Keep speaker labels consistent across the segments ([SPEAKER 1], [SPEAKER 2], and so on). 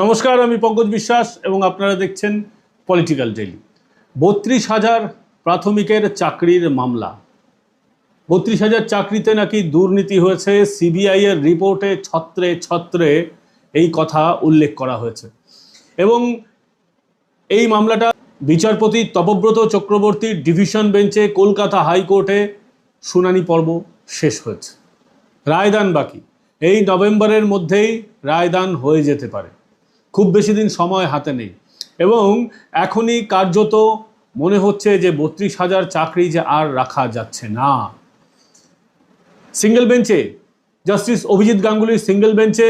[SPEAKER 1] নমস্কার, আমি পঙ্কজ বিশ্বাস এবং আপনারা দেখছেন পলিটিক্যাল ডেইলি বত্রিশ হাজার প্রাথমিকের চাকরির মামলা। বত্রিশ হাজার চাকরিতে নাকি দুর্নীতি হয়েছে সিবিআই এর রিপোর্টে ছত্রে ছত্রে এই কথা উল্লেখ করা হয়েছে। এবং এই মামলাটা বিচারপতি তপব্রত চক্রবর্তীর ডিভিশন বেঞ্চে কলকাতা হাইকোর্টে শুনানি পর্ব শেষ হয়েছে। রায়দান বাকি। এই নভেম্বরের মধ্যেই রায়দান হয়ে যেতে পারে। খুব বেশি দিন সময় হাতে নেই। এবং এখনই কার্যত মনে হচ্ছে যে বত্রিশ হাজার চাকরি যে আর রাখা যাচ্ছে না। সিঙ্গেল বেঞ্চে জাস্টিস অভিজিৎ গাঙ্গুলির সিঙ্গেল বেঞ্চে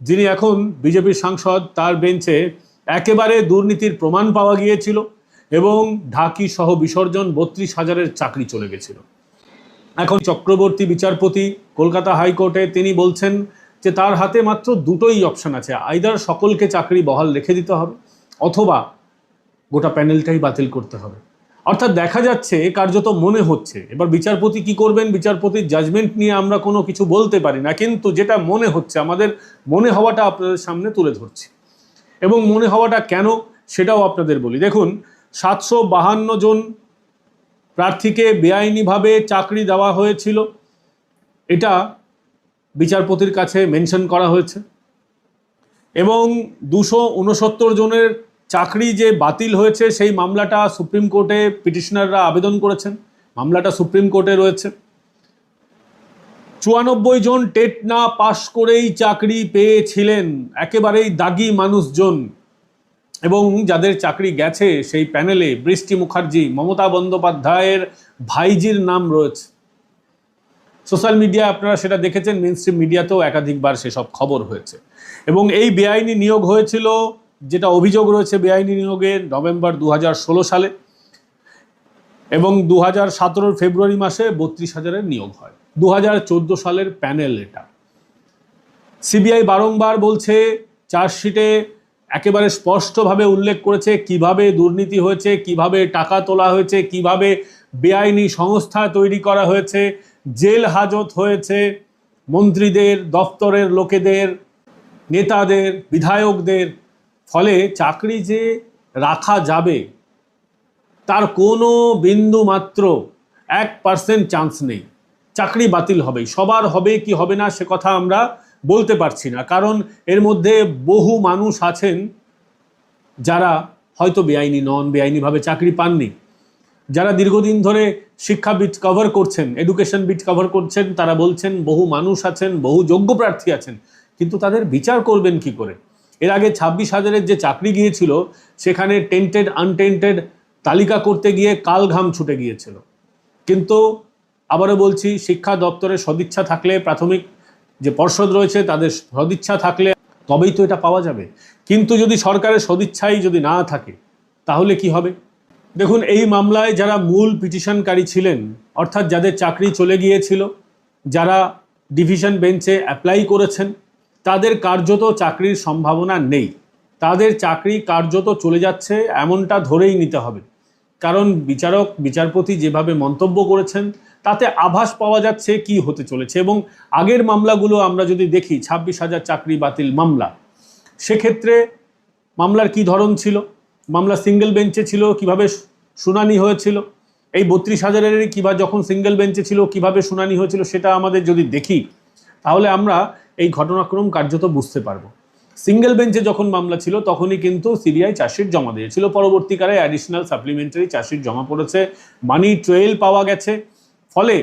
[SPEAKER 1] যিনি এখন বিজেপির সাংসদ, তার বেঞ্চে একেবারে দুর্নীতির প্রমাণ পাওয়া গিয়েছিল এবং ঢাকি সহ বিসর্জন বত্রিশ হাজারের চাকরি চলে গেছিল। এখন চক্রবর্তী বিচারপতি, কলকাতা হাইকোর্টে তিনি বলছেন যে তার হাতে মাত্র দুটোই অপশান আছে। আইদার সকলকে চাকরি বহাল রেখে দিতে হবে, অথবা গোটা প্যানেলটাই বাতিল করতে হবে। অর্থাৎ দেখা যাচ্ছে, কার্যত মনে হচ্ছে, এবার বিচারপতি কি করবেন, বিচারপতির জাজমেন্ট নিয়ে আমরা কোনো কিছু বলতে পারি না, কিন্তু যেটা মনে হচ্ছে, আমাদের মনে হওয়াটা আপনাদের সামনে তুলে ধরছি। এবং মনে হওয়াটা কেন, সেটাও আপনাদের বলি। দেখুন, সাতশো বাহান্ন জন প্রার্থীকে বেআইনিভাবে চাকরি দেওয়া হয়েছিল। এটা বিচারপতির কাছে মেনশন করা হয়েছে। এবং দুশো উনসত্তর জনের চাকরি যে বাতিল হয়েছে, সেই মামলাটা সুপ্রিম কোর্টে পিটিশনাররা আবেদন করেছেন। মামলাটা সুপ্রিম কোর্টে রয়েছে। চুয়ানব্বই জন টেট না পাশ করেই চাকরি পেয়েছিলেন। একেবারেই দাগি মানুষজন। এবং যাদের চাকরি গেছে, সেই প্যানেলে বৃষ্টি মুখার্জি, মমতা বন্দ্যোপাধ্যায়ের ভাইজির নাম রয়েছে। সোশ্যাল মিডিয়া আপনারা সেটা দেখেছেন মেন স্ট্রিম মিডিয়াতেও একাধিকবার সেসব খবর হয়েছে। এবং এই বেআইনি নিয়োগ হয়েছিল, যেটা অভিযোগ রয়েছে বেআইনি নিয়োগের, নভেম্বর দু হাজার ষোলো সালে। এবং দু হাজার ফেব্রুয়ারি মাসে বত্রিশ হাজারের নিয়োগ হয়। দু হাজার চোদ্দ সালের প্যানেল এটা। সিবিআই বারংবার বলছে, চার্জশিটে একেবারে স্পষ্টভাবে উল্লেখ করেছে কীভাবে দুর্নীতি হয়েছে, কীভাবে টাকা তোলা হয়েছে, কীভাবে বেআইনি সংস্থা তৈরি করা হয়েছে। জেল হাজত হয়েছে মন্ত্রীদের দপ্তরের লোকেদের, নেতাদের, বিধায়কদের। ফলে চাকরি যে রাখা যাবে, তার কোনো বিন্দু মাত্র এক পার্সেন্ট চান্স নেই। চাকরি বাতিল হবেই। সবার হবে কি হবে না সে কথা আমরা বলতে পারছি না। কারণ এর মধ্যে বহু মানুষ আছেন যারা হয়তো বেআইনি নন, বেআইনিভাবে চাকরি পাননি। যারা দীর্ঘদিন ধরে শিক্ষা বিট কভার করছেন এডুকেশন বিট কভার করছেন, তারা বলছেন বহু মানুষ আছেন, বহু যোগ্য প্রার্থী আছেন, কিন্তু তাদের বিচার করবেন কি করে? এর আগে ছাব্বিশ হাজারের যে চাকরি গিয়েছিল, সেখানে টেন্টেড আনটেন্টেড তালিকা করতে গিয়ে কাল ঘাম ছুটে গিয়েছিল। কিন্তু আবারও বলছি, শিক্ষা দপ্তরের সদিচ্ছা থাকলে প্রাথমিক যে পর্ষদ রয়েছে, তাদের সদিচ্ছা থাকলে তবেই তো এটা পাওয়া যাবে। কিন্তু যদি সরকারের সদিচ্ছাই যদি না থাকে, তাহলে কি হবে? দেখুন, এই মামলায় যারা মূল পিটিশনকারী ছিলেন, অর্থাৎ যাদের চাকরি চলে গিয়েছিল, যারা ডিভিশন বেঞ্চে অ্যাপ্লাই করেছেন, তাদের কার্যত চাকরির সম্ভাবনা নেই। তাদের চাকরি কার্যত চলে যাচ্ছে এমনটা ধরেই নিতে হবে। কারণ বিচারক, বিচারপতি যেভাবে মন্তব্য করেছেন, তাতে আভাস পাওয়া যাচ্ছে কি হতে চলেছে। এবং আগের মামলাগুলো আমরা যদি দেখি, ছাব্বিশ হাজার চাকরি বাতিল মামলা, সেক্ষেত্রে মামলার কি ধরন ছিল? মামলা সিঙ্গেল বেঞ্চে ছিল, কীভাবে শুনানি হয়েছিল, এই বত্রিশ হাজারের কিংবা যখন সিঙ্গেল বেঞ্চে ছিল, কীভাবে শুনানি হয়েছিল সেটা আমাদের যদি দেখি, তাহলে আমরা এই ঘটনাক্রম কার্যত বুঝতে পারব। সিঙ্গেল বেঞ্চে যখন মামলা ছিল, তখনই কিন্তু সিবিআই চার্জশিট জমা দিয়েছিল। পরবর্তীকালে অ্যাডিশনাল সাপ্লিমেন্টারি চার্জশিট জমা পড়েছে মানি ট্রেল পাওয়া গেছে। ফলে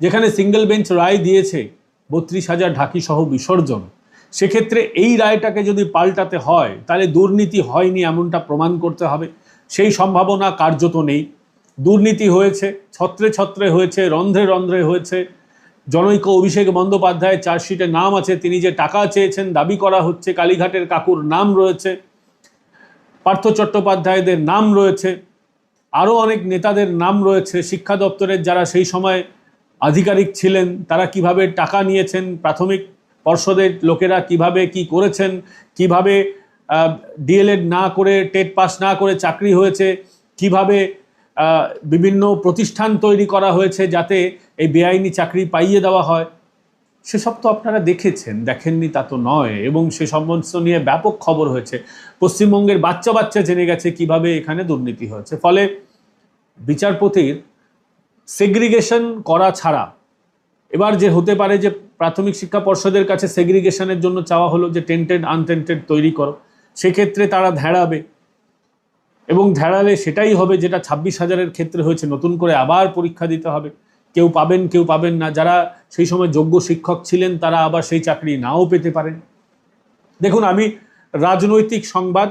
[SPEAKER 1] যেখানে সিঙ্গেল বেঞ্চ রায় দিয়েছে, বত্রিশ হাজার ঢাকি সহ বিসর্জন সেক্ষেত্রে এই রায়টাকে যদি পাল্টাতে হয়, তাহলে দুর্নীতি হয়নি এমনটা প্রমাণ করতে হবে। সেই সম্ভাবনা কার্যত নেই। দুর্নীতি হয়েছে, ছত্রে ছত্রে হয়েছে, রন্ধ্রে রন্ধ্রে হয়েছে। জনৈক অভিষেক বন্দ্যোপাধ্যায়ের চার্জশিটে নাম আছে, তিনি যে টাকা চেয়েছেন, দাবি করা হচ্ছে, কালীঘাটের কাকুর নাম রয়েছে, পার্থ চট্টোপাধ্যায়দের নাম রয়েছে, আরও অনেক নেতাদের নাম রয়েছে, শিক্ষা দপ্তরের যারা সেই সময় আধিকারিক ছিলেন, তারা কীভাবে টাকা নিয়েছেন, প্রাথমিক পর্ষদের লোকেরা কীভাবে কি করেছেন, কীভাবে ডিএলএড না করে, টেট পাস না করে চাকরি হয়েছে, কীভাবে বিভিন্ন প্রতিষ্ঠান তৈরি করা হয়েছে যাতে এই বেআইনি চাকরি পাইয়ে দেওয়া হয়, সেসব তো আপনারা দেখেছেন, দেখেননি তা তো নয়, এবং সে সম্বন্ধ নিয়ে ব্যাপক খবর হয়েছে। পশ্চিমবঙ্গের বাচ্চা বাচ্চা জেনে গেছে কীভাবে এখানে দুর্নীতি হয়েছে, ফলে বিচারপতির সেগ্রিগেশন করা ছাড়া এবার যে হতে পারে যে প্রাথমিক শিক্ষা পর্ষদের কাছে সেগ্রিগেশনের জন্য চাওয়া হলো যে টেন্টেড আনটেন্টেড তৈরি করো। সেক্ষেত্রে তারা ধ্যাড়াবে এবং ধ্যাড়ালে সেটাই হবে যেটা ছাব্বিশ হাজারের ক্ষেত্রে হয়েছে, নতুন করে আবার পরীক্ষা দিতে হবে। কেউ পাবেন কেউ পাবেন না। যারা সেই সময় যোগ্য শিক্ষক ছিলেন, তারা আবার সেই চাকরি নাও পেতে পারেন। দেখুন, আমি রাজনৈতিক সংবাদ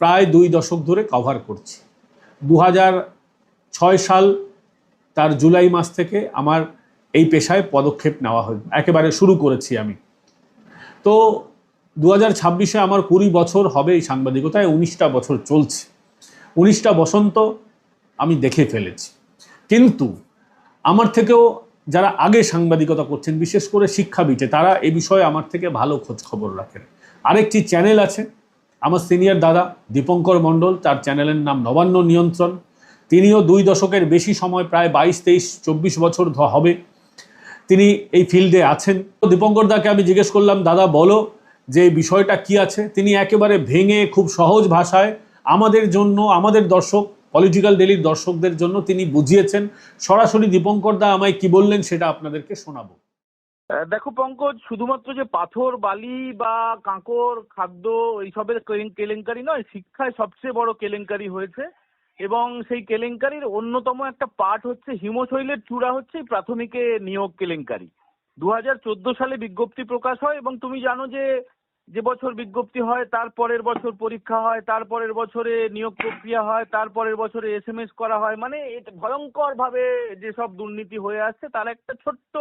[SPEAKER 1] প্রায় দুই দশক ধরে কভার করছি। দু ছয় সাল তার জুলাই মাস থেকে আমার এই পেশায় পদক্ষেপ নেওয়া হয়। একেবারে শুরু করেছি আমি। তো দু হাজার ছাব্বিশে আমার কুড়ি বছর হবে এই সাংবাদিকতায়, উনিশটা বছর চলছে। উনিশটা বসন্ত আমি দেখে ফেলেছি। কিন্তু আমার থেকেও যারা আগে সাংবাদিকতা করছেন, বিশেষ করে শিক্ষাবিটে তারা এ বিষয়ে আমার থেকে ভালো খোঁজ খবর রাখেন। আরেকটি চ্যানেল আছে, আমার সিনিয়র দাদা দীপঙ্কর মণ্ডল, তার চ্যানেলের নাম নবান্ন নিয়ন্ত্রণ। তিনিও দুই দশকের বেশি সময়, প্রায় বাইশ, তেইশ, চব্বিশ বছর হবে। তিনি এই ফিল্ডে আছেন। দীপঙ্কর দাকে আমি জিজ্ঞেস করলাম, দাদা, বলো যে বিষয়টা কি আছে? তিনি একেবারে ভেঙে খুব সহজ ভাষায় আমাদের জন্য, আমাদের দর্শক পলিটিক্যাল ডেলির দর্শকদের জন্য তিনি বুঝিয়েছেন। সরাসরি দীপঙ্কর দা আমায় কি বললেন সেটা আপনাদেরকে শোনাবো।
[SPEAKER 2] দেখো পঙ্কজ, শুধুমাত্র যে পাথর, বালি বা কাঁকর, খাদ্য, এইসবের কেলেঙ্কারি নয়, শিক্ষায় সবচেয়ে বড় কেলেঙ্কারি হয়েছে। এবং সেই কেলেঙ্কারির অন্যতম একটা পার্ট হচ্ছে, হিমশৈলের চূড়া হচ্ছে প্রাথমিকে নিয়োগ কেলেঙ্কারি। দু হাজার চোদ্দ সালে বিজ্ঞপ্তি প্রকাশ হয় এবং তুমি জানো যে যে বছর বিজ্ঞপ্তি হয়, তার পরের বছর পরীক্ষা হয়, তার পরের বছরে নিয়োগ প্রক্রিয়া হয়, তার পরের বছরে এস এম এস করা হয়। মানে ভয়ঙ্কর ভাবে যেসব দুর্নীতি হয়ে আসছে, তার একটা ছোট্ট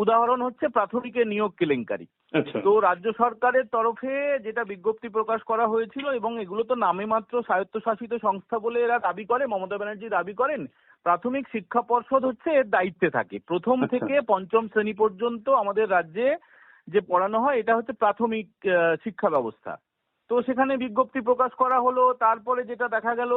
[SPEAKER 2] উদাহরণ হচ্ছে প্রাথমিকের নিয়োগ কেলেঙ্কারি।
[SPEAKER 1] আচ্ছা।
[SPEAKER 2] তো রাজ্য সরকারের তরফে যেটা বিজ্ঞপ্তি প্রকাশ করা হয়েছিল এবং এগুলো তো নামে মাত্র স্বায়ত্তশাসিত সংস্থা বলে এরা দাবি করে মমতা ব্যানার্জি দাবি করেন প্রাথমিক শিক্ষা পর্ষদ হচ্ছে এর দায়িত্বে থাকে। প্রথম
[SPEAKER 1] আচ্ছা।
[SPEAKER 2] থেকে পঞ্চম শ্রেণি পর্যন্ত আমাদের রাজ্যে যে পড়ানো হয় এটা হচ্ছে প্রাথমিক শিক্ষা ব্যবস্থা। তো সেখানে বিজ্ঞপ্তি প্রকাশ করা হলো তারপরে যেটা দেখা গেল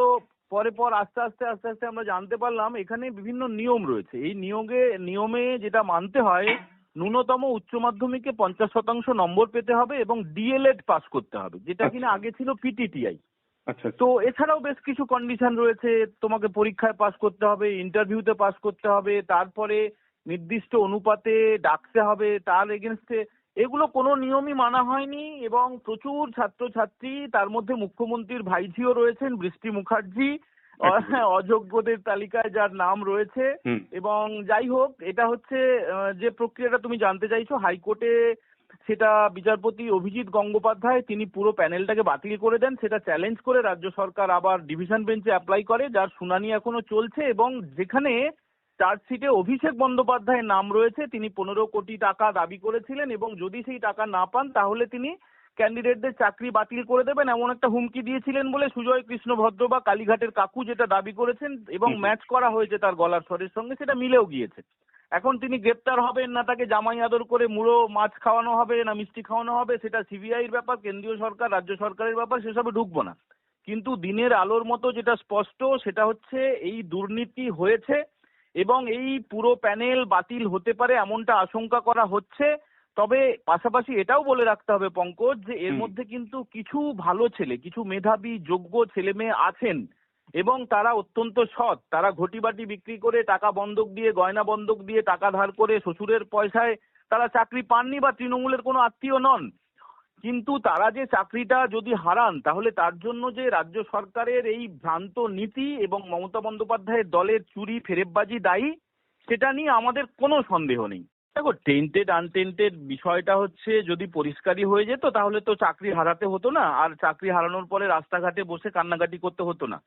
[SPEAKER 2] পরে পর আস্তে আস্তে আস্তে আস্তে আমরা জানতে পারলাম এখানে বিভিন্ন নিয়ম রয়েছে। এই নিয়োগে নিয়মে যেটা মানতে হয় ন্যূনতম উচ্চ মাধ্যমিকে পঞ্চাশ শতাংশ নম্বর পেতে হবে এবং ডিএলএড পাস করতে হবে যেটা কিনা
[SPEAKER 1] আচ্ছা।
[SPEAKER 2] আগে ছিল পিটিটিআই।
[SPEAKER 1] আচ্ছা
[SPEAKER 2] তো এছাড়াও বেশ কিছু কন্ডিশন রয়েছে তোমাকে পরীক্ষায় পাস করতে হবে ইন্টারভিউতে পাস করতে হবে তারপরে নির্দিষ্ট অনুপাতে ডাকতে হবে তার এগেনস্টে এগুলো কোনো নিয়মই মানা হয়নি এবং প্রচুর ছাত্রছাত্রী তার মধ্যে মুখ্যমন্ত্রীর ভাইঝিও রয়েছেন বৃষ্টি মুখার্জি। অযোগ্যদের তালিকায় যার নাম রয়েছে। এবং যাই হোক এটা হচ্ছে যে প্রক্রিয়াটা তুমি জানতে চাইছো হাইকোর্টে সেটা বিচারপতি অভিজিৎ গঙ্গোপাধ্যায় তিনি পুরো প্যানেলটাকে বাতিল করে দেন। সেটা চ্যালেঞ্জ করে রাজ্য সরকার আবার ডিভিশন বেঞ্চে অ্যাপ্লাই করে যার শুনানি এখনও চলছে এবং যেখানে চার্জশিটে অভিষেক বন্দ্যোপাধ্যায়ের নাম রয়েছে। তিনি পনেরো কোটি টাকা দাবি করেছিলেন এবং যদি সেই টাকা না পান তাহলে তিনি ক্যান্ডিডেটদের চাকরি বাতিল করে দেবেন এমন একটা হুমকি দিয়েছিলেন বলে সুজয় কৃষ্ণ ভদ্র বা কালীঘাটের কাকু যেটা দাবি করেছেন এবং ম্যাচ করা হয়েছে তার গলার স্বরের সঙ্গে সেটা মিলেও গিয়েছে। এখন তিনি গ্রেপ্তার হবেন না তাকে জামাই আদর করে মুড়ো মাছ খাওয়ানো হবে না মিষ্টি খাওয়ানো হবে সেটা সিবিআইর ব্যাপার কেন্দ্রীয় সরকার রাজ্য সরকারের ব্যাপার সেসবে ঢুকবো না। কিন্তু দিনের আলোর মতো যেটা স্পষ্ট সেটা হচ্ছে এই দুর্নীতি হয়েছে। এবং এই পুরো প্যানেল বাতিল হতে পারে এমনটা আশঙ্কা করা হচ্ছে। তবে পাশাপাশি এটাও বলে রাখতে হবে পঙ্কজ যে এর মধ্যে কিন্তু কিছু ভালো ছেলে কিছু মেধাবী যোগ্য ছেলে মেয়ে আছেন এবং তারা অত্যন্ত সৎ। তারা ঘটিবাটি বিক্রি করে টাকা বন্ধক দিয়ে গয়না বন্ধক দিয়ে টাকা ধার করে শ্বশুরের পয়সায় তারা চাকরি পাননি বা তৃণমূলের কোনো আত্মীয় নন। কিন্তু তারা যে চাকরিটা যদি হারান, তাহলে তার জন্য যে রাজ্য সরকারের এই ভ্রান্ত নীতি এবং মমতা বন্দ্যোপাধ্যায়ের দলের চুরি, ফেরেববাজি দায়ী, সেটা নিয়ে আমাদের কোনো সন্দেহ নেই। দেখো টেন্টেড আনটেন্টেড বিষয়টা হচ্ছে যদি পরিষ্কারই হয়ে যেত, তাহলে তো চাকরি হারাতে হতো না। আর চাকরি হারানোর পরে রাস্তাঘাটে বসে কান্নাকাটি করতে হতো না।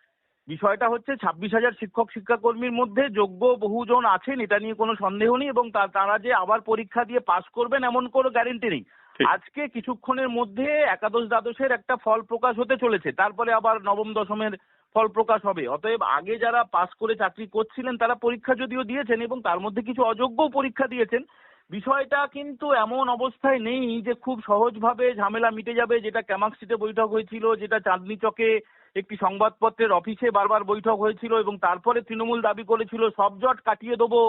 [SPEAKER 2] বিষয়টা হচ্ছে ছাব্বিশ হাজার শিক্ষক, শিক্ষাকর্মীর মধ্যে যোগ্য বহুজন আছেন, এটা নিয়ে কোনো সন্দেহ নেই এবং তারা যে আবার পরীক্ষা দিয়ে পাশ করবেন, এমন কোনো গ্যারেন্টি নেই। আজকে কিছুক্ষণের মধ্যে একাদশ দ্বাদশের একটা ফল প্রকাশ হতে চলেছে। তারপরে আবার নবম দশমের ফল প্রকাশ হবে। অতএব আগে যারা পাস করে চাকরি করছিলেন, তারা পরীক্ষা যদিও দিয়েছেন এবং তার মধ্যে কিছু অযোগ্য পরীক্ষা দিয়েছেন, বিষয়টা কিন্তু এমন অবস্থায় নেই যে খুব সহজভাবে ঝামেলা মিটে যাবে। যেটা ক্যামাক্সিতে বৈঠক হয়েছিল, যেটা চাঁদনি চকে একটি সংবাদপত্রের অফিসে বারবার বৈঠক হয়েছিল এবং তারপরে তৃণমূল দাবি করেছিল, সব জট কাটিয়ে দেবো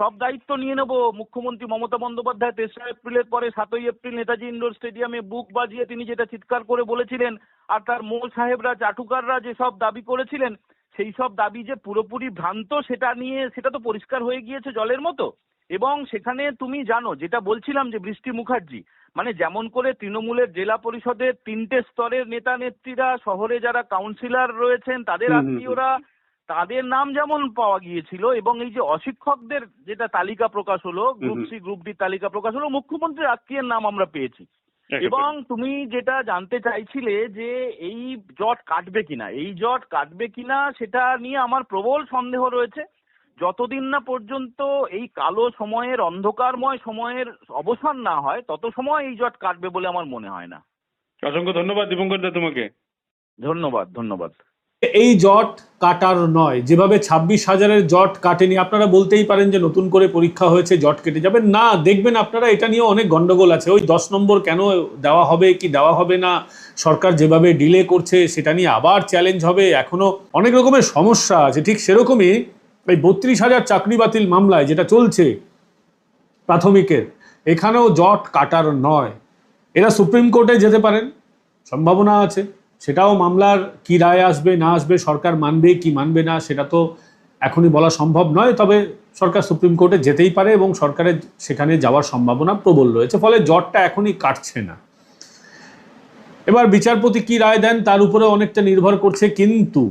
[SPEAKER 2] সব দায়িত্ব নিয়ে নেব মুখ্যমন্ত্রী মমতা বন্দ্যোপাধ্যায় তেসরা এপ্রিলের পরে সাতই এপ্রিল নেতাজি ইন্ডোর স্টেডিয়ামে বুক বাজিয়ে তিনি যেটা চিৎকার করে বলেছিলেন আর তার মোল সাহেবরা চাটুকাররা যেসব দাবি করেছিলেন সেই সব দাবি যে পুরোপুরি ভ্রান্ত সেটা নিয়ে সেটা তো পরিষ্কার হয়ে গিয়েছে জলের মতো এবং সেখানে তুমি জানো যেটা বলছিলাম যে বৃষ্টি মুখার্জি মানে যেমন করে তৃণমূলের জেলা পরিষদের তিনটে স্তরের নেতা নেত্রীরা শহরে যারা কাউন্সিলর রয়েছেন তাদের। আত্মীয়রা তাদের নাম যেমন পাওয়া গিয়েছিল এবং এই যে অশিক্ষকদের যেটা তালিকা প্রকাশ হলো গ্রুপ সি গ্রুপ ডি তালিকা প্রকাশ হলো মুখ্যমন্ত্রীর আত্মীয়ের নাম আমরা পেয়েছি। এবং তুমি যেটা জানতে চাইছিলে যে এই জট কাটবে কিনা এই জট কাটবে কিনা সেটা নিয়ে আমার প্রবল সন্দেহ রয়েছে। যতদিন না পর্যন্ত এই কালো সময়ের অন্ধকারময় সময়ের অবসান না হয় তত সময় এই জট কাটবে বলে আমার মনে হয় না।
[SPEAKER 3] অসংখ্য ধন্যবাদ দীপঙ্কর দা তোমাকে।
[SPEAKER 2] ধন্যবাদ ধন্যবাদ।
[SPEAKER 1] এই জট কাটার নয়। যেভাবে ছাব্বিশ হাজারের জট কাটেনি, আপনারা বলতেই পারেন যে নতুন করে পরীক্ষা হয়েছে, জট কেটে যাবে। না, দেখবেন আপনারা, এটা নিয়ে অনেক গন্ডগোল আছে। ওই দশ নম্বর কেন দেওয়া হবে, কি দেওয়া হবে না? সরকার যেভাবে ডিলে করছে, সেটা নিয়ে আবার চ্যালেঞ্জ হবে। এখনও অনেক রকমের সমস্যা আছে। ঠিক সেরকমই এই বত্রিশ হাজার চাকরি বাতিল মামলায় যেটা চলছে প্রাথমিকের, এখানেও জট কাটার নয়। এরা সুপ্রিম কোর্টে যেতে পারেন, সম্ভাবনা আছে। সেটাও মামলার কি রায় আসবে, না আসবে, সরকার মানবে কি মানবে না, সেটা তো এখনই বলা সম্ভব নয়। তবে সরকার সুপ্রিম কোর্টে যেতেই পারে এবং সরকারের সেখানে যাওয়ার সম্ভাবনা প্রবল রয়েছে, ফলে জটটা এখনই কাটছে না। এবার বিচারপতি কি রায় দেন তার উপরে অনেকটা নির্ভর করছে, কিন্তু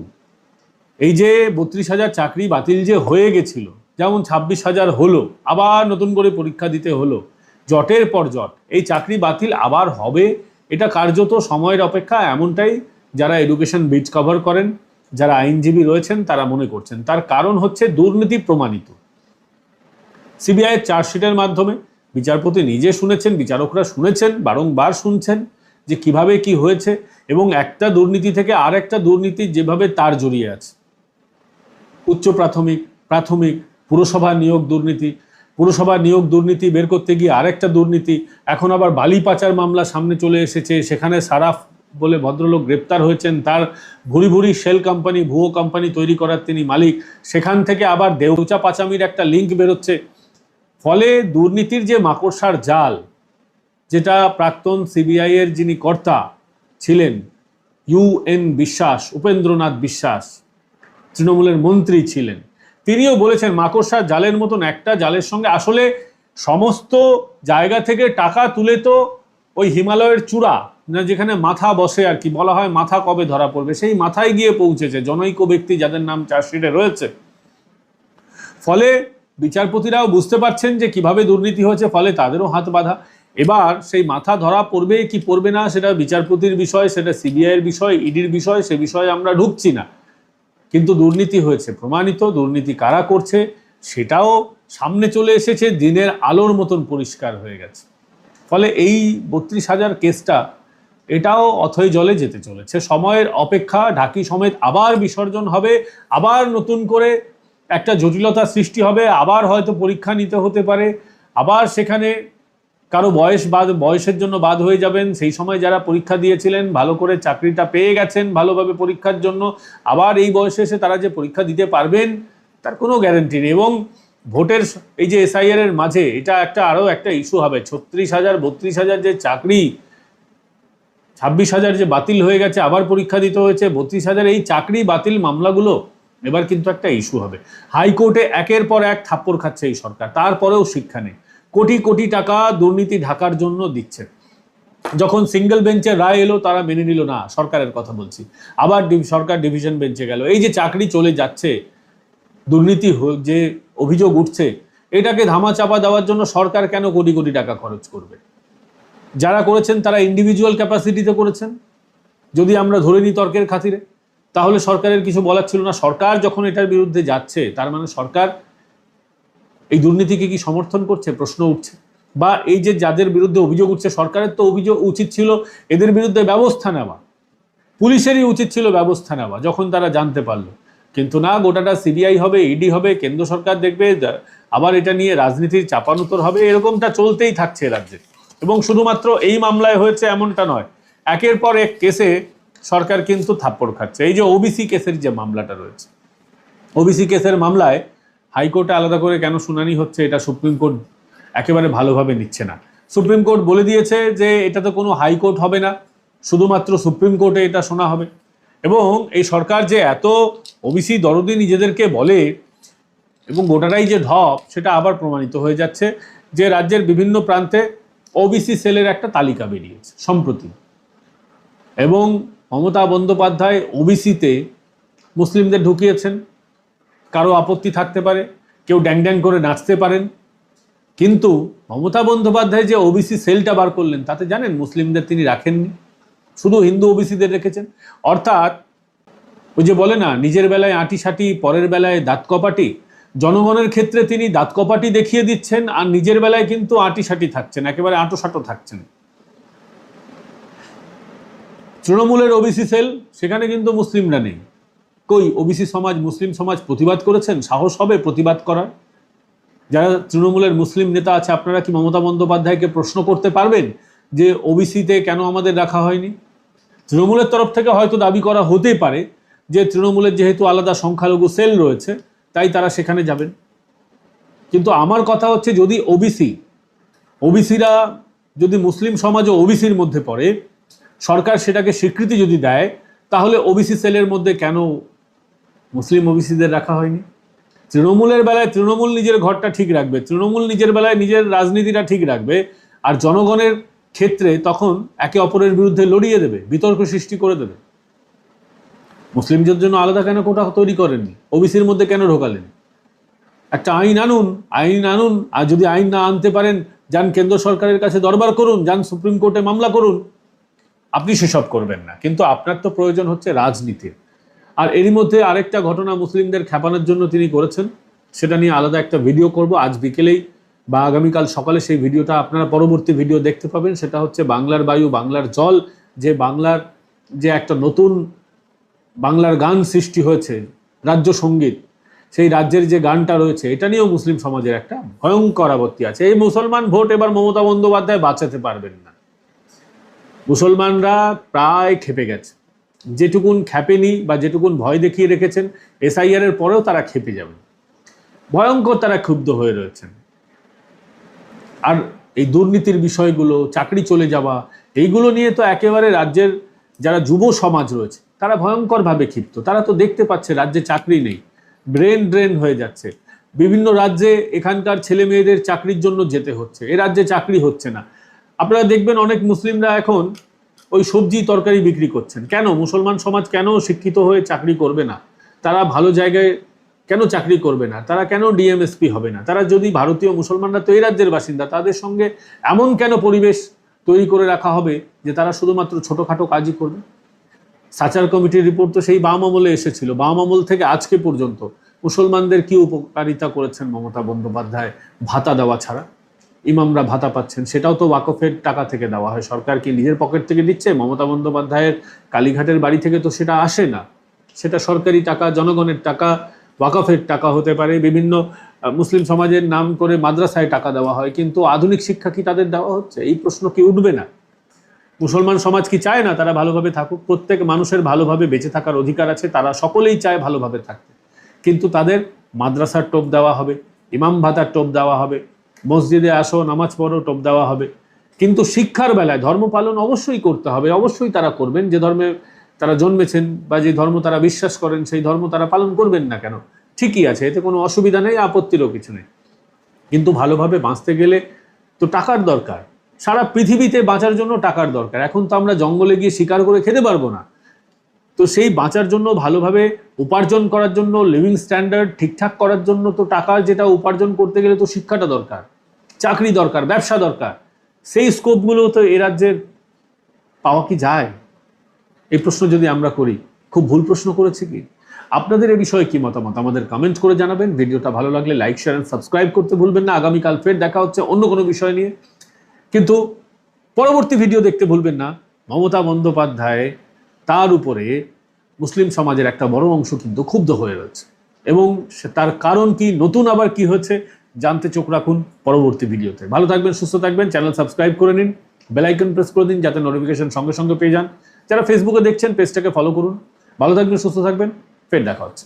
[SPEAKER 1] এই যে বত্রিশ হাজার চাকরি বাতিল যে হয়ে গেছিল, যেমন ছাব্বিশ হাজার হলো, আবার নতুন করে পরীক্ষা দিতে হলো, জটের পর জট, এই চাকরি বাতিল আবার হবে এটা কার্যত সময়ের অপেক্ষা, এমনটাই যারা এডুকেশন বিচ কভার করেন, যারা আইনজীবী রয়েছেন, তারা মনে করছেন। তার কারণ হচ্ছে দুর্নীতি প্রমাণিত। সিবিআইয়ের চার্জশিটের মাধ্যমে বিচারপতি নিজে শুনেছেন, বিচারকরা শুনেছেন, বারংবার শুনছেন যে কীভাবে কি হয়েছে এবং একটা দুর্নীতি থেকে আর একটা দুর্নীতি যেভাবে তার জড়িয়ে আছে। উচ্চ প্রাথমিক প্রাথমিক, পুরসভা নিয়োগ দুর্নীতি পুরসভা নিয়োগ দুর্নীতি বের করতে গিয়ে আরেকটা দুর্নীতি। এখন আবার বালি পাচার মামলা সামনে চলে এসেছে। সেখানে সারাফ বলে ভদ্রলোক গ্রেপ্তার হয়েছেন। তার ভুরি ভুরি শেল কোম্পানি, ভুয়ো কোম্পানি তৈরি করার তিনি মালিক। সেখান থেকে আবার দেউচা পাচামির একটা লিঙ্ক বেরোচ্ছে। ফলে দুর্নীতির যে মাকড়সার জাল, যেটা প্রাক্তন সিবিআই এর যিনি কর্তা ছিলেন ইউএন বিশ্বাস, উপেন্দ্রনাথ বিশ্বাস, তৃণমূলের মন্ত্রী ছিলেন তিনিও বলেছেন মাকড়সার জালের মতন একটা জালের সঙ্গে। আসলে সমস্ত জায়গা থেকে টাকা তুলে তো ওই হিমালয়ের চূড়া, না যেখানে মাথা বসে আর কি, বলা হয় মাথা কবে ধরা পড়বে, সেই মাথায় গিয়ে পৌঁছেছে। জনৈক ব্যক্তি যাদের নাম চার্জশিটে রয়েছে। ফলে বিচারপতিরাও বুঝতে পারছেন যে কীভাবে দুর্নীতি হয়েছে, ফলে তাদেরও হাত বাঁধা। এবার সেই মাথা ধরা পড়বে কি পড়বে না, সেটা বিচারপতির বিষয়, সেটা সিবিআইয়ের বিষয়, ইডির বিষয়, সে বিষয়ে আমরা ঢুকছি না। কিন্তু দুর্নীতি হয়েছে, প্রমাণিত দুর্নীতি কারা করছে সেটাও সামনে চলে এসেছে, দিনের আলোর মতন পরিষ্কার হয়ে গেছে। ফলে এই বত্রিশ হাজার কেসটা এটাও অথই জলে যেতে চলেছে। সময়ের অপেক্ষা, ঢাকি সমেত আবার বিসর্জন হবে, আবার নতুন করে একটা জটিলতা সৃষ্টি হবে, আবার হয়তো পরীক্ষা নিতে হতে পারে, আবার সেখানে কারও বয়স বাদ, বয়সের জন্য বাদ হয়ে যাবেন। সেই সময় যারা পরীক্ষা দিয়েছিলেন, ভালো করে চাকরিটা পেয়ে গেছেন ভালোভাবে পরীক্ষার জন্য। আবার এই বয়সে এসে তারা যে পরীক্ষা দিতে পারবেন, তার কোনো গ্যারেন্টি নেই। এবং ভোটের এই যে এসআইআর এর মাঝে, এটা একটা আরও একটা ইস্যু হবে। ছত্রিশ হাজার, বত্রিশ হাজার যে চাকরি, ছাব্বিশ হাজার যে বাতিল হয়ে গেছে, আবার পরীক্ষা দিতে হয়েছে, বত্রিশ হাজার এই চাকরি বাতিল মামলাগুলো এবার কিন্তু একটা ইস্যু হবে। হাইকোর্টে একের পর এক থাপ্পড় খাচ্ছে এই সরকার, তারপরেও শিক্ষা নেই। কোটি কোটি টাকা দুর্নীতি ঢাকার জন্য দিচ্ছে। যখন সিঙ্গেল বেঞ্চের রায় এলো, তারা মেনে নিল না, সরকারের কথা বলছি। আবার সরকার ডিভিশন বেঞ্চে গেল। এই যে চাকরি চলে যাচ্ছে, দুর্নীতি যে অভিযোগ উঠছে, এটাকে ধামাচাপা দেওয়ার জন্য সরকার কেন কোটি কোটি টাকা খরচ করবে? যারা করেছেন, তারা ইন্ডিভিজুয়াল ক্যাপাসিটিতে করেছেন। যদি আমরা ধরে নিই তর্কের খাতিরে, তাহলে সরকারের কিছু বলার ছিল না। সরকার যখন এটার বিরুদ্ধে যাচ্ছে, তার মানে সরকার এই দুর্নীতিকে কি সমর্থন করছে? প্রশ্ন উঠছে। বা এই যে যাদের বিরুদ্ধে অভিযোগ উঠছে, সরকারের তো অভিযোগ উচিত ছিল, এদের বিরুদ্ধে ব্যবস্থা নেওয়া। পুলিশেরই উচিত ছিল ব্যবস্থা নেওয়া, যখন তারা জানতে পারল। কিন্তু না, গোটাটা সিবিআই হবে, ইডি হবে, কেন্দ্র সরকার দেখবে আবার এটা নিয়ে রাজনীতির চাপানুতর হবে, এরকমটা চলতেই থাকছে রাজ্যে। এবং শুধুমাত্র এই মামলায় হয়েছে এমনটা নয়, একের পর এক কেসে সরকার কিন্তু থাপ্পড় খাচ্ছে। এই যে ওবিসি কেসের যে মামলাটা রয়েছে ওবিসি কেসের মামলায় হাইকোর্টে আলাদা করে কেন শুনানি হচ্ছে এটা সুপ্রিম কোর্ট একেবারে ভালোভাবে নিচ্ছে না। সুপ্রিম কোর্ট বলে দিয়েছে যে এটা তো কোনো হাইকোর্ট হবে না, শুধুমাত্র সুপ্রিম কোর্টে এটা শোনা হবে। এবং এই সরকার যে এত ওবিসি দরদি নিজেদেরকে বলে, এবং গোটাটাই যে ঢপ, সেটা আবার প্রমাণিত হয়ে যাচ্ছে যে রাজ্যের বিভিন্ন প্রান্তে ওবিসি সেলের একটা তালিকা বেরিয়েছে, সম্প্রতি। এবং মমতা বন্দ্যোপাধ্যায় ওবিসিতে মুসলিমদের ঢুকিয়েছেন। কারও আপত্তি থাকতে পারে, কেউ ড্যাং ড্যাং করে নাচতে পারেন। কিন্তু মমতা বন্দ্যোপাধ্যায় যে ওবিসি সেলটা বার করলেন, তাতে জানেন মুসলিমদের তিনি রাখেননি। শুধু হিন্দু ওবিসিদের রেখেছেন। অর্থাৎ ওই যে বলে না, নিজের বেলায় আঁটি সাটি পরের বেলায় দাঁত কপাটি। জনগণের ক্ষেত্রে তিনি দাঁত কপাটি দেখিয়ে দিচ্ছেন, আর নিজের বেলায় কিন্তু আঁটি সাটি থাকছেন, একেবারে আঁটো সাঁটো থাকছেন। তৃণমূলের ওবিসি সেল, সেখানে কিন্তু মুসলিমরা নেই। কই ওবিসি সমাজ, মুসলিম সমাজ প্রতিবাদ করেছেন? সাহস হবে প্রতিবাদ করার? যারা তৃণমূলের মুসলিম নেতা আছে, আপনারা কি মমতা বন্দ্যোপাধ্যায়কে প্রশ্ন করতে পারবেন যে ওবিসিতে কেন আমাদের রাখা হয়নি? তৃণমূলের তরফ থেকে হয়তো দাবি করা হতেই পারে যে তৃণমূলের যেহেতু আলাদা সংখ্যালঘু সেল রয়েছে, তাই তারা সেখানে যাবেন। কিন্তু আমার কথা হচ্ছে, যদি ওবিসি, ওবিসিরা যদি মুসলিম সমাজ ও ওবিসির মধ্যে পড়ে, সরকার সেটাকে স্বীকৃতি যদি দেয়, তাহলে ওবিসি সেলের মধ্যে কেন মুসলিম ওবিসিদের রাখা হয়নি। তৃণমূলের বেলায় তৃণমূল নিজের ঘরটা ঠিক রাখবে, তৃণমূল নিজের বেলায় নিজের রাজনীতিটা ঠিক রাখবে, আর জনগণের ক্ষেত্রে তখন একে অপরের বিরুদ্ধে লড়িয়ে দেবে, বিতর্ক সৃষ্টি করে দেবে। মুসলিমদের জন্য আলাদা কেন কোটা তৈরি করেননি? ওবিসির মধ্যে কেন ঢোকালেন? একটা আইন আনুন আইন আনুন, আর যদি আইন না আনতে পারেন, যান কেন্দ্র সরকারের কাছে দরবার করুন, যান সুপ্রিম কোর্টে মামলা করুন। আপনি সেসব করবেন না, কিন্তু আপনার তো প্রয়োজন হচ্ছে রাজনীতির। আর এরই মধ্যে আরেকটা ঘটনা মুসলিমদের খেপানোর জন্য তিনি করেছেন, সেটা নিয়ে আলাদা একটা ভিডিও করব। আজ বিকেলেই বা আগামীকাল সকালে সেই ভিডিওটা আপনারা পরবর্তী ভিডিও দেখতে পাবেন। সেটা হচ্ছে বাংলার বায়ু, বাংলার জল, যে বাংলার যে একটা নতুন বাংলার গান সৃষ্টি হয়েছে, রাজ্য সংগীত, সেই রাজ্যের যে গানটা রয়েছে, এটা নিয়েও মুসলিম সমাজের একটা ভয়ঙ্কর আপত্তি আছে। এই মুসলমান ভোট এবার মমতা বন্দ্যোপাধ্যায় বাঁচাতে পারবেন না। মুসলমানরা প্রায় খেপে গেছে। যেটুকুন খেপেনি বা যেটুকুন ভয় দেখিয়ে রেখেছেন এসআইআর এর পরেও তারা খেপে যাবেন। ভয়ঙ্কর তারা ক্ষুব্ধ হয়ে রয়েছেন। আর এই দুর্নীতির বিষয়গুলো, চাকরি চলে যাওয়া, এইগুলো নিয়ে তো একেবারে রাজ্যের যারা যুব সমাজ রয়েছে, তারা ভয়ঙ্করভাবে ক্ষিপ্ত। তারা তো দেখতে পাচ্ছে রাজ্যে চাকরি নেই, ব্রেন ড্রেন হয়ে যাচ্ছে। বিভিন্ন রাজ্যে এখানকার ছেলে মেয়েদের চাকরির জন্য যেতে হচ্ছে, এ রাজ্যে চাকরি হচ্ছে না। আপনারা দেখবেন অনেক মুসলিমরা এখন ওই সবজি তরকারি বিক্রি করছেন। কেন? মুসলমান সমাজ কেন শিক্ষিত হয়ে চাকরি করবে না? তারা ভালো জায়গায় কেন চাকরি করবে না? তারা কেন ডিএমএসপি হবে না? তারা যদি ভারতীয় মুসলমানরা তো এই রাজ্যের বাসিন্দা, তাদের সঙ্গে এমন কেন পরিবেশ তৈরি করে রাখা হবে যে তারা শুধুমাত্র ছোটোখাটো কাজই করবে? সাচার কমিটির রিপোর্ট তো সেই বাম আমলে এসেছিল। বাম আমল থেকে আজকে পর্যন্ত মুসলমানদের কি উপকারিতা করেছেন মমতা বন্দ্যোপাধ্যায় ভাতা দেওয়া ছাড়া? ইমামরা ভাতা পাচ্ছেন, সেটাও তো ওয়াকফের টাকা থেকে দেওয়া হয়। সরকার কি নিজের পকেট থেকে দিচ্ছে? মমতা বন্দ্যোপাধ্যায়ের কালীঘাটের বাড়ি থেকে তো সেটা আসে না। সেটা সরকারি টাকা, জনগণের টাকা, ওয়াকফের টাকা হতে পারে। বিভিন্ন মুসলিম সমাজের নাম করে মাদ্রাসায় টাকা দেওয়া হয়, কিন্তু আধুনিক শিক্ষা কি তাদের দেওয়া হচ্ছে? এই প্রশ্ন কি উঠবে না? মুসলমান সমাজ কি চায় না তারা ভালোভাবে থাকুক? প্রত্যেক মানুষের ভালোভাবে বেঁচে থাকার অধিকার আছে, তারা সকলেই চায় ভালোভাবে থাকতে। কিন্তু তাদের মাদ্রাসার টোপ দেওয়া হবে, ইমাম ভাতার টোপ দেওয়া হবে মসজিদে আসো, নামাজ পড়ো, টোপ দেওয়া হবে। কিন্তু শিক্ষার বেলায় ধর্ম পালন অবশ্যই করতে হবে। অবশ্যই তারা করবেন, যে ধর্মে তারা জন্মেছেন বা যে ধর্ম তারা বিশ্বাস করেন, সেই ধর্ম তারা পালন করবেন না কেন? ঠিকই আছে, এতে কোনো অসুবিধা নেই, আপত্তিরও কিছু নেই। কিন্তু ভালোভাবে বাঁচতে গেলে তো টাকার দরকার। সারা পৃথিবীতে বাঁচার জন্য টাকার দরকার। এখন তো আমরা জঙ্গলে গিয়ে শিকার করে খেতে পারব না। তো সেই বাঁচার জন্য, ভালোভাবে উপার্জন করার জন্য লিভিং স্ট্যান্ডার্ড ঠিকঠাক করার জন্য তো টাকার যেটা উপার্জন করতে গেলে তো শিক্ষাটা দরকার, চাকরি দরকার, ব্যবসা দরকার। সেই স্কোপগুলো তো এ রাজ্যের পাওয়া কি যায়? এই প্রশ্ন যদি আমরা করি, খুব ভুল প্রশ্ন করেছি কি? আপনাদের এ বিষয়ে কি মতামত? আমাদের কমেন্ট করে জানাবেন। ভিডিওটা ভালো লাগলে লাইক শেয়ার এন্ড সাবস্ক্রাইব করতে ভুলবেন না। আগামীকাল ফের দেখা হচ্ছে অন্য কোনো বিষয় নিয়ে। কিন্তু পরবর্তী ভিডিও দেখতে ভুলবেন না। মমতা বন্দ্যোপাধ্যায় তার উপরে মুসলিম সমাজের একটা বড় অংশ কিন্তু ক্ষুব্ধ হয়ে রয়েছে। এবং তার কারণ কি, নতুন আবার কি হয়েছে, জানতে চোখ রাখুন পরবর্তী ভিডিওতে। ভালো থাকবেন, সুস্থ থাকবেন, চ্যানেল সাবস্ক্রাইব করে নিন বেলাইকন প্রেস করে দিন যাতে নোটিফিকেশন সঙ্গে সঙ্গে পেয়ে যান। যারা ফেসবুকে দেখছেন পেজটাকে ফলো করুন। ভালো থাকবেন, সুস্থ থাকবেন, ফের দেখা হচ্ছে।